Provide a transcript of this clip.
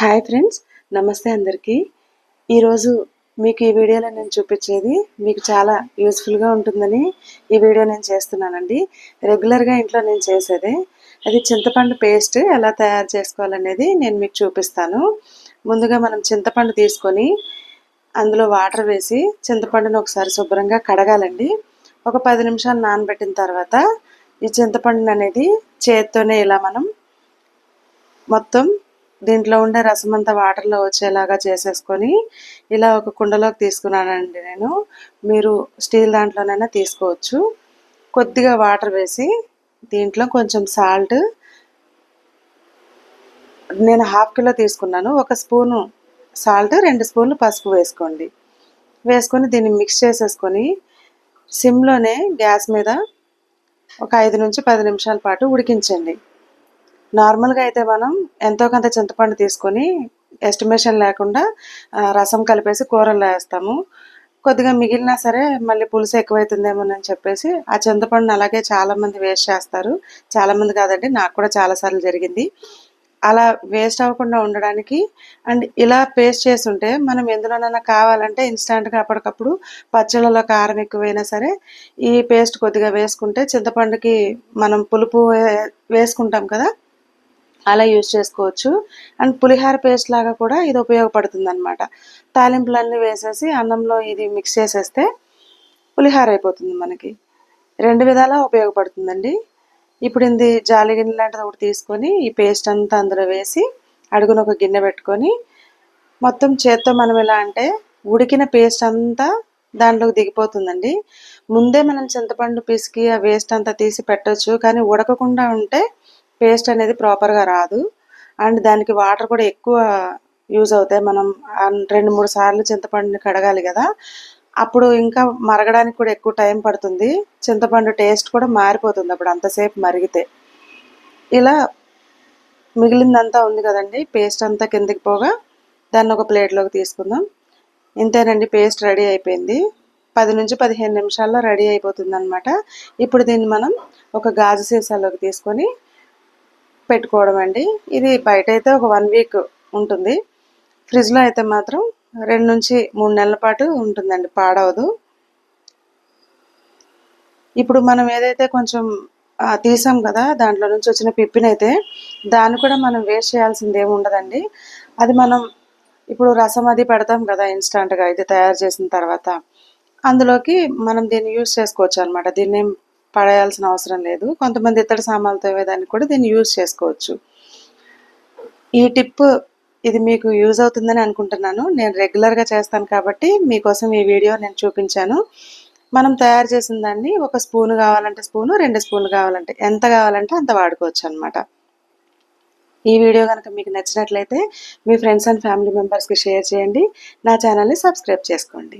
Hi friends నమస్తే అందరికీ. ఈరోజు మీకు ఈ వీడియోలో నేను చూపించేది మీకు చాలా యూస్ఫుల్గా ఉంటుందని ఈ వీడియో నేను చేస్తున్నానండి. రెగ్యులర్గా ఇంట్లో నేను చేసేదే. అది చింతపండు పేస్ట్ ఎలా తయారు చేసుకోవాలనేది నేను మీకు చూపిస్తాను. ముందుగా మనం చింతపండు తీసుకొని అందులో వాటర్ వేసి చింతపండును ఒకసారి శుభ్రంగా కడగాలండి. ఒక పది నిమిషాలు నానబెట్టిన తర్వాత ఈ చింతపండుని అనేది చేత్తోనే ఇలా మనం మొత్తం దీంట్లో ఉండే రసం అంతా వాటర్లో వచ్చేలాగా చేసేసుకొని ఇలా ఒక కుండలోకి తీసుకున్నానండి నేను. మీరు స్టీల్ దాంట్లోనైనా తీసుకోవచ్చు. కొద్దిగా వాటర్ వేసి దీంట్లో కొంచెం సాల్ట్. నేను హాఫ్ కిలో తీసుకున్నాను. ఒక స్పూను సాల్ట్ రెండు స్పూన్లు పసుపు వేసుకోండి. వేసుకొని దీన్ని మిక్స్ చేసేసుకొని సిమ్లోనే గ్యాస్ మీద ఒక ఐదు నుంచి పది నిమిషాల పాటు ఉడికించండి. నార్మల్గా అయితే మనం ఎంతో కొంత చింతపండు తీసుకొని ఎస్టిమేషన్ లేకుండా రసం కలిపేసి కూరలు వేస్తాము. కొద్దిగా మిగిలినా సరే మళ్ళీ పులుసు ఎక్కువైతుందేమోనని చెప్పేసి ఆ చింతపండుని అలాగే చాలామంది వేస్ట్ చేస్తారు. చాలామంది కాదండి నాకు కూడా చాలాసార్లు జరిగింది. అలా వేస్ట్ అవ్వకుండా ఉండడానికి అండ్ ఇలా పేస్ట్ చేస్తుంటే మనం ఎందులోనైనా కావాలంటే ఇన్స్టాంట్గా అప్పటికప్పుడు పచ్చళ్ళలో కారం ఎక్కువైనా సరే ఈ పేస్ట్ కొద్దిగా వేసుకుంటే చింతపండుకి మనం పులుపు వేసుకుంటాం కదా అలా యూజ్ చేసుకోవచ్చు. అండ్ పులిహార పేస్ట్ లాగా కూడా ఇది ఉపయోగపడుతుంది అనమాట తాలింపులన్నీ వేసేసి అన్నంలో ఇది మిక్స్ చేసేస్తే పులిహార అయిపోతుంది మనకి. రెండు విధాలా ఉపయోగపడుతుందండి. ఇప్పుడు ఇది జాలి గిన్నె లాంటిది ఒకటి తీసుకొని ఈ పేస్ట్ అంతా అందులో వేసి అడుగున ఒక గిన్నె పెట్టుకొని మొత్తం చేత్తో మనం ఎలా అంటే ఉడికిన పేస్ట్ అంతా దాంట్లోకి దిగిపోతుందండి. ముందే మనం చింతపండు పిసికి ఆ వేస్ట్ అంతా తీసి పెట్టచ్చు. కానీ ఉడకకుండా ఉంటే పేస్ట్ అనేది ప్రాపర్గా రాదు. అండ్ దానికి వాటర్ కూడా ఎక్కువ యూజ్ అవుతాయి. మనం రెండు మూడు సార్లు చింతపండుని కడగాలి కదా. అప్పుడు ఇంకా మరగడానికి కూడా ఎక్కువ టైం పడుతుంది. చింతపండు టేస్ట్ కూడా మారిపోతుంది అప్పుడు అంతసేపు మరిగితే. ఇలా మిగిలిందంతా ఉంది కదండి. పేస్ట్ అంతా కిందకి పోగా దాన్ని ఒక ప్లేట్లోకి తీసుకుందాం. ఇంతేనండి పేస్ట్ రెడీ అయిపోయింది. పది నుంచి పదిహేను నిమిషాల్లో రెడీ అయిపోతుంది అనమాట ఇప్పుడు దీన్ని మనం ఒక గాజు సీసాలోకి తీసుకొని పెట్టుకోవడం అండి. ఇది బయట అయితే ఒక వన్ వీక్ ఉంటుంది. ఫ్రిడ్జ్లో అయితే మాత్రం రెండు నుంచి మూడు నెలల పాటు ఉంటుందండి పాడవదు. ఇప్పుడు మనం ఏదైతే కొంచెం తీసాం కదా దాంట్లో నుంచి వచ్చిన పిప్పినైతే దాన్ని కూడా మనం వేస్ట్ చేయాల్సింది ఏమి ఉండదండి. అది మనం ఇప్పుడు రసం అది పెడతాం కదా ఇన్స్టంట్గా ఇది తయారు చేసిన తర్వాత. అందులోకి మనం దీన్ని యూజ్ చేసుకోవచ్చు అనమాట దీన్ని పడేయాల్సిన అవసరం లేదు. కొంతమంది ఇతర సామాన్లు తవ్వేదానికి కూడా దీన్ని యూజ్ చేసుకోవచ్చు. ఈ టిప్ ఇది మీకు యూజ్ అవుతుందని అనుకుంటున్నాను. నేను రెగ్యులర్గా చేస్తాను కాబట్టి మీకోసం ఈ వీడియో నేను చూపించాను. మనం తయారు చేసిన దాన్ని ఒక స్పూన్ కావాలంటే స్పూను రెండు స్పూన్లు కావాలంటే ఎంత కావాలంటే అంత వాడుకోవచ్చు అనమాట ఈ వీడియో కనుక మీకు నచ్చినట్లయితే మీ ఫ్రెండ్స్ అండ్ ఫ్యామిలీ మెంబర్స్కి షేర్ చేయండి. నా ఛానల్ని సబ్స్క్రైబ్ చేసుకోండి.